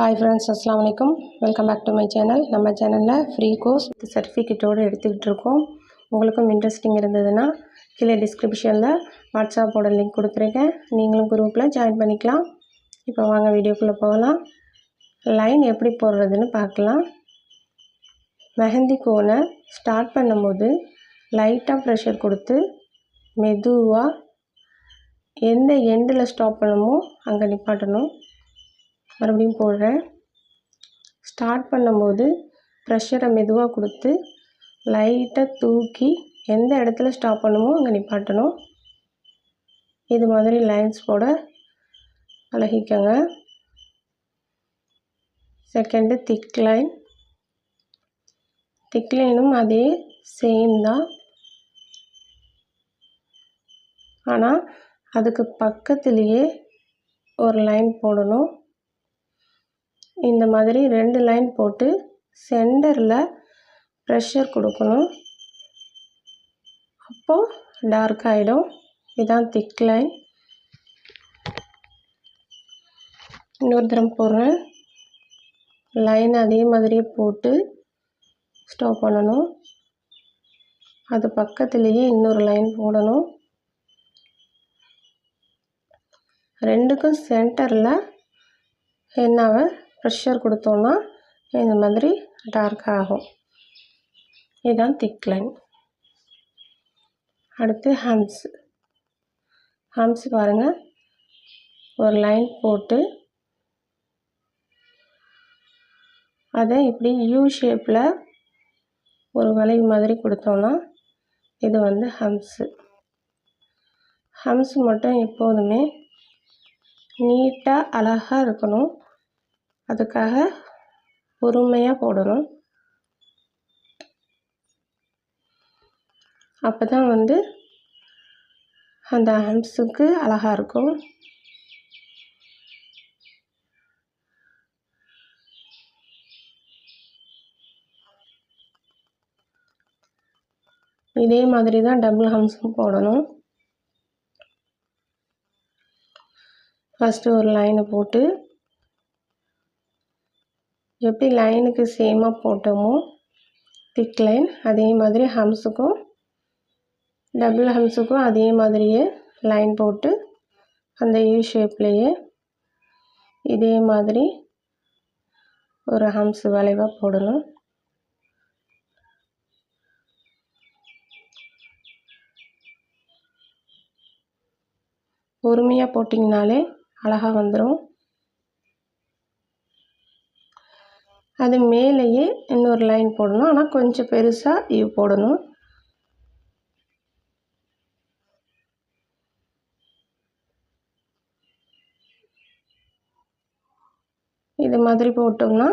Hi friends அஸ்லாம் வலைக்கம் welcome back to my channel நம்ம சேனலில் ஃப்ரீ கோர்ஸ் வித் சர்டிஃபிகேட்டோடு எடுத்துக்கிட்டு இருக்கோம் உங்களுக்கும் இன்ட்ரெஸ்டிங் இருந்ததுன்னா கீழே டிஸ்கிரிப்ஷனில் வாட்ஸ்அப்போட லிங்க் கொடுத்துருக்கேன் நீங்களும் குரூப்பில் ஜாயின் பண்ணிக்கலாம். இப்போ வாங்க வீடியோக்குள்ளே போகலாம். லைன் எப்படி போடுறதுன்னு பார்க்கலாம். மெஹந்தி கோனை ஸ்டார்ட் பண்ணும்போது லைட்டாக ப்ரெஷர் கொடுத்து மெதுவாக எந்த எண்டில் ஸ்டாப் பண்ணணுமோ அங்கே நிப்பாட்டணும். மறுபடியும் போடுறேன். ஸ்டார்ட் பண்ணும்போது ப்ரெஷரை மெதுவாக கொடுத்து லைட்டாக தூக்கி எந்த இடத்துல ஸ்டாப் பண்ணுமோ அங்கே நிப்பாட்டணும். இது மாதிரி லைன்ஸ் போட பழகிக்கோங்க செகண்டு திக் லைன் திக் லைனும் அதே சேம் தான். ஆனால் அதுக்கு பக்கத்துலேயே ஒரு லைன் போடணும். இந்த மாதிரி ரெண்டு லைன் போட்டு சென்டரில் ப்ரெஷர் கொடுக்கணும். அப்போது டார்க் ஆகிடும் இதுதான் திக் லைன் இன்னொரு தரம் போடுறேன். லைன் அதே மாதிரியே போட்டு ஸ்டாப் பண்ணணும். அது பக்கத்துலேயே இன்னொரு லைன் போடணும். ரெண்டுக்கும் சென்டரில் என்னாவை ப்ரெஷர் கொடுத்தோன்னா இந்த மாதிரி டார்க் ஆகும். இதுதான் திக் லைன் அடுத்து ஹம்ஸ் ஹம்ஸ் பாருங்கள் ஒரு லைன் போட்டு அதை இப்படி யூ ஷேப்பில் ஒரு வளைவு மாதிரி கொடுத்தோன்னா இது வந்து ஹம்ஸு ஹம்ஸ் மட்டும் எப்போதுமே நீட்டாக அழகாக இருக்கணும். அதுக்காக பொறுமையாக போடணும். அப்போ தான் வந்து அந்த ஹம்ஸுக்கு அழகாக இருக்கும். இதே மாதிரி தான் டபுள் ஹம்ஸும் போடணும். ஃபஸ்ட்டு ஒரு லைனை போட்டு எப்படி லைனுக்கு சேமாக போட்டோமோ திக் லைன் அதே மாதிரி ஹம்ஸுக்கும் டபுள் ஹம்ஸுக்கும் அதே மாதிரியே லைன் போட்டு அந்த யூ ஷேப்லேயே இதே மாதிரி ஒரு ஹம்ஸ் வளைவாக போடணும். பொறுமையாக போட்டிங்கனாலே அழகாக வந்துடும் அது மேலேயே இன்னொரு லைன் போடணும். ஆனால் கொஞ்சம் பெருசாக யூ போடணும். இது மாதிரி போட்டோம்னா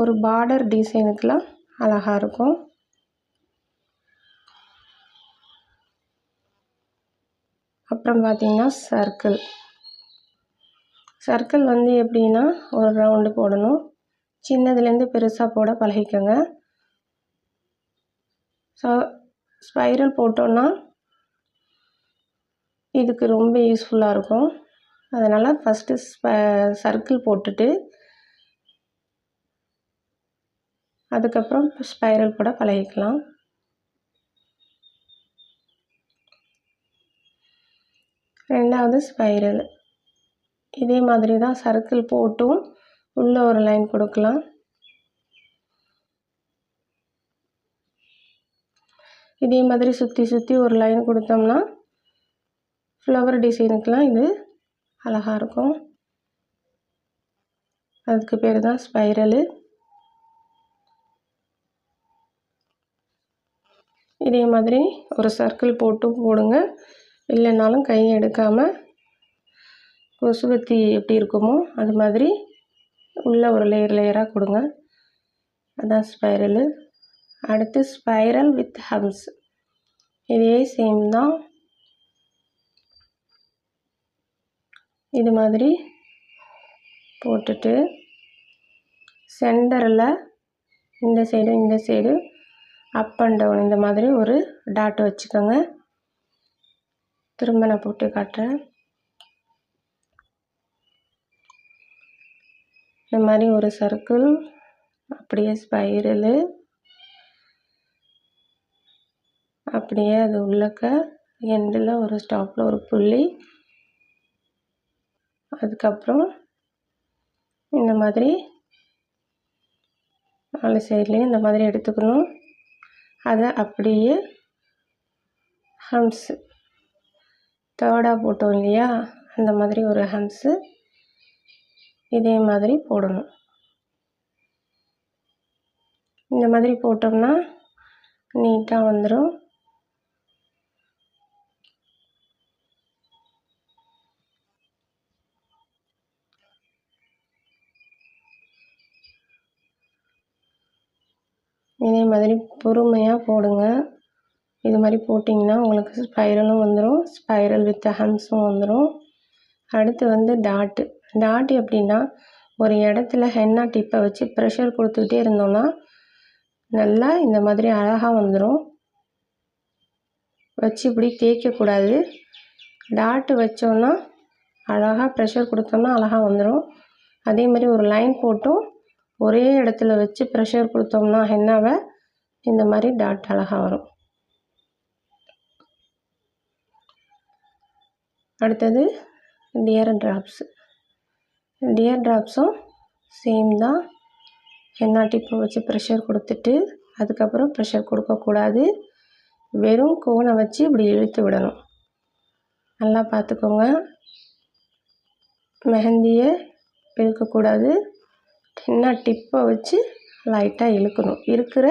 ஒரு பார்டர் டிசைனுக்கெலாம் அழகாக இருக்கும். அப்புறம் பார்த்திங்கன்னா சர்க்கிள் சர்க்கிள் வந்து எப்படின்னா ஒரு ரவுண்டு போடணும். சின்னதுலேருந்து பெருசாக போட பழகிக்கோங்க. ஸோ ஸ்பைரல் போட்டோன்னா இதுக்கு ரொம்ப யூஸ்ஃபுல்லாக இருக்கும். அதனால் ஃபஸ்ட்டு ஸ்ப சர்க்கிள் போட்டுட்டு அதுக்கப்புறம் ஸ்பைரல் போட பழகிக்கலாம். ரெண்டாவது ஸ்பைரல் இதே மாதிரி தான் சர்க்கிள் போட்டும். உள்ளே ஒரு லைன் கொடுக்கலாம். இதே மாதிரி சுற்றி சுற்றி ஒரு லைன் கொடுத்தோம்னா ஃப்ளவர் டிசைனுக்கெலாம் இது அழகாக இருக்கும். அதுக்கு பேர் தான் ஸ்பைரலு இதே மாதிரி ஒரு சர்க்கிள் போட்டு போடுங்க. இல்லைனாலும் கையை எடுக்காமல் கொசுவத்தி எப்படி இருக்குமோ அது மாதிரி உள்ளே ஒரு லேயர் லேயராக கொடுங்க. அதான் ஸ்பைரலு அடுத்து ஸ்பைரல் வித் ஹம்ஸ் இதே சேம் தான். இது மாதிரி போட்டுட்டு சென்டரில் இந்த சைடு இந்த சைடு அப் அண்ட் டவுன் இந்த மாதிரி ஒரு டாட் வச்சுக்கோங்க. திரும்ப நான் போட்டு காட்டுறேன். இந்த மாதிரி ஒரு சர்க்கிள் அப்படியே ஸ்பைரலு அப்படியே அது உள்ளக்க எண்டில் ஒரு ஸ்டாப்பில் ஒரு புள்ளி. அதுக்கப்புறம் இந்த மாதிரி நாலு சைட்லேயும் இந்த மாதிரி எடுத்துக்கணும். அதை அப்படியே ஹம்ஸு தேர்டாக போட்டோம் இல்லையா? அந்த மாதிரி ஒரு ஹம்ஸு இதே மாதிரி போடணும். இந்த மாதிரி போட்டோம்னா நீட்டாக வந்துடும் இதே மாதிரி பொறுமையாக போடுங்க. இது மாதிரி போட்டிங்கன்னா உங்களுக்கு ஸ்பைரலும் வந்துடும் ஸ்பைரல் வித் ஹம்ஸும் வந்துடும் அடுத்து வந்து டாட்டு டாட் எப்படின்னா ஒரு இடத்துல ஹென்னா டிப்பை வச்சு ப்ரெஷர் கொடுத்துக்கிட்டே இருந்தோம்னா நல்லா இந்த மாதிரி அழகாக வந்துடும் வச்சு இப்படி தேய்க்கக்கூடாது டாட்டு வச்சோன்னா அழகாக ப்ரெஷர் கொடுத்தோம்னா அழகாக வந்துடும் அதே மாதிரி ஒரு லைன் போட்டும் ஒரே இடத்துல வச்சு ப்ரெஷர் கொடுத்தோம்னா ஹென்னாவை இந்த மாதிரி டாட் அழகாக வரும். அடுத்தது டியர் ட்ராப்ஸு டியர் ட்ராப்ஸும் சேம் தான். என்ன டிப்பு வச்சு ப்ரெஷர் கொடுத்துட்டு அதுக்கப்புறம் ப்ரெஷர் கொடுக்கக்கூடாது. வெறும் கோனை வச்சு இப்படி இழுத்து விடணும். நல்லா பார்த்துக்கோங்க. மெஹந்தியை இழுக்கக்கூடாது. என்ன டிப்பை வச்சு லைட்டாக இழுக்கணும். இருக்கிற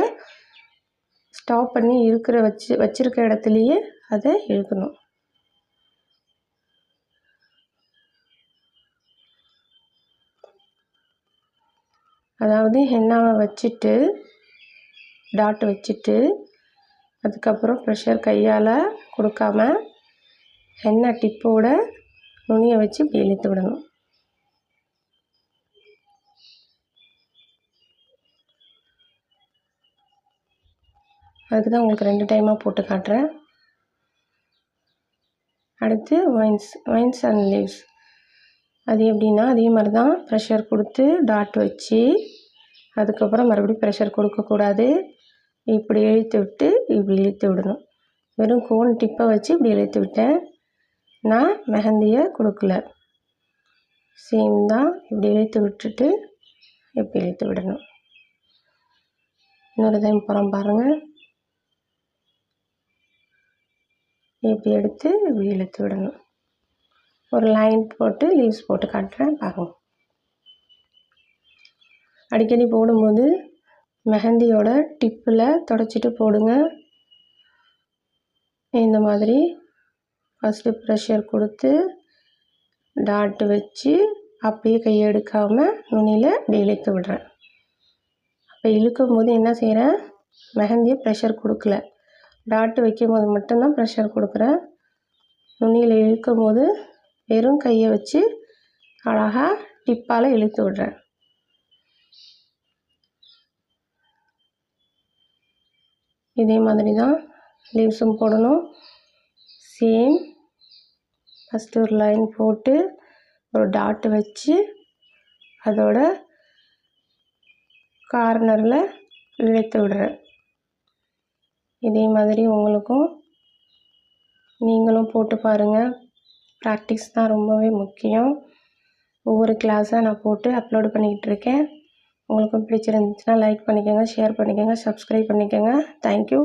ஸ்டாப் பண்ணி இருக்கிற வச்சு வச்சுருக்க இடத்துலையே அதை இழுக்கணும். அதாவது ஹென்னாவை வச்சுட்டு டாட் வச்சுட்டு அதுக்கப்புறம் ப்ரெஷர் கையால் கொடுக்காம ஹென்னா டிப்போட நுனியை வச்சு இப்படி இழுத்து விடணும். அதுக்கு தான் உங்களுக்கு ரெண்டு டைமாக போட்டு காட்டுறேன். அடுத்து வைன்ஸ் வைன்ஸ் அண்ட் லீவ்ஸ் அது எப்படின்னா அதே மாதிரி தான் ப்ரெஷர் கொடுத்து டாட் வச்சு அதுக்கப்புறம் மறுபடியும் ப்ரெஷர் கொடுக்கக்கூடாது. இப்படி இழுத்து விட்டு இப்படி இழுத்து விடணும். வெறும் கோன் டிப்பை வச்சு இப்படி இழுத்து விட்டேன். நான் மெஹந்தியை கொடுக்கல. சேம் தான் இப்படி இழுத்து விட்டுட்டு இப்படி இழுத்து விடணும். இன்னொரு டைம் புறம் பாருங்கள் இப்படி எடுத்து இப்படி இழுத்து விடணும். ஒரு லைன் போட்டு லீவ்ஸ் போட்டு காட்டுறேன் பாருங்கள் அடிக்கடி போடும்போது மெஹந்தியோட டிப்பில் தொடச்சிட்டு போடுங்க. இந்த மாதிரி ஃபஸ்ட்டு ப்ரெஷர் கொடுத்து டாட்டு வச்சு அப்படியே கையை எடுக்காமல் நுனியில் இழுத்து விடுறேன். அப்போ இழுக்கும் போது என்ன செய்கிறேன் மெஹந்தியை ப்ரெஷர் கொடுக்கல. டாட்டு வைக்கும் போது மட்டும்தான் ப்ரெஷர் கொடுக்குறேன். நுனியில் இழுக்கும் போது வெறும் கையை வச்சு அழகாக டிப்பால் இழுத்து விடுறேன். இதே மாதிரி தான் லீவ்ஸும் போடணும். சேம் ஃபஸ்ட்டு ஒரு லைன் போட்டு ஒரு டாட்டு வச்சு அதோட கார்னரில் இழுத்து விடுறேன். இதே மாதிரி உங்களுக்கும் நீங்களும் போட்டு பாருங்கள் ப்ராக்டிஸ் தான் ரொம்பவே முக்கியம். ஒவ்வொரு கிளாஸாக நான் போட்டு அப்லோடு பண்ணிக்கிட்டு இருக்கேன். உங்களுக்கும் பிடிச்சிருந்துச்சுன்னா லைக் பண்ணிக்கோங்க ஷேர் பண்ணிக்கோங்க சப்ஸ்கிரைப் பண்ணிக்கோங்க. தேங்க்யூ